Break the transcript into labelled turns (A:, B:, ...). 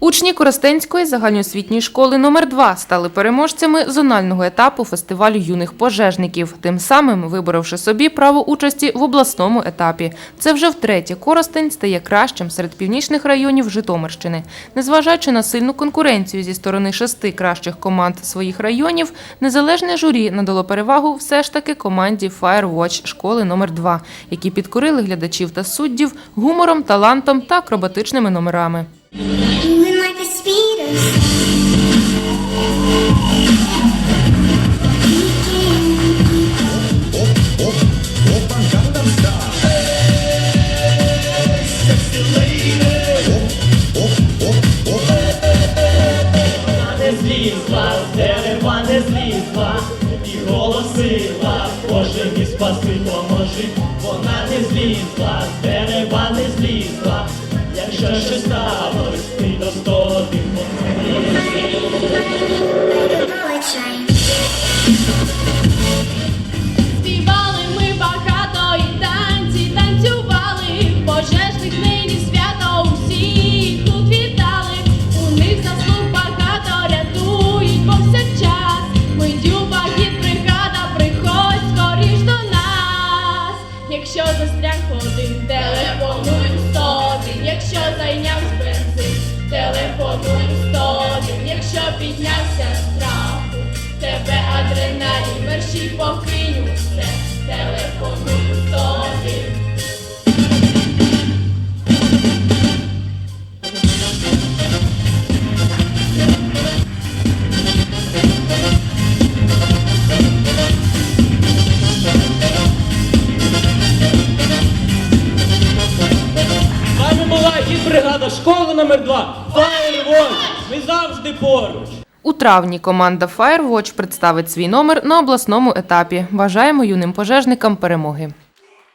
A: Учні Коростенської загальноосвітньої школи номер 2 стали переможцями зонального етапу фестивалю юних пожежників, тим самим виборовши собі право участі в обласному етапі. Це вже втретє Коростень стає кращим серед північних районів Житомирщини. Незважаючи на сильну конкуренцію зі сторони шести кращих команд своїх районів, незалежне журі надало перевагу все ж таки команді Firewatch школи номер 2 які підкорили глядачів та суддів гумором, талантом та акробатичними номерами.
B: Вона не злізла, з дерева не злізла, якщо щось сталось,
C: Співали ми багато і танці танцювали. Пожежних нині свято усіх тут вітали. У них заслуг багато рятують повсякчас. Ми дюба бригада, приходь скоріш до нас. Якщо застряг один, телефонуй 101. Якщо зайнявся бензин, усе, телефонуй у 101.
B: З вами була і бригада школи номер 2 Firewatch! Ми завжди поруч!
A: У травні команда Firewatch представить свій номер на обласному етапі. Бажаємо юним пожежникам перемоги.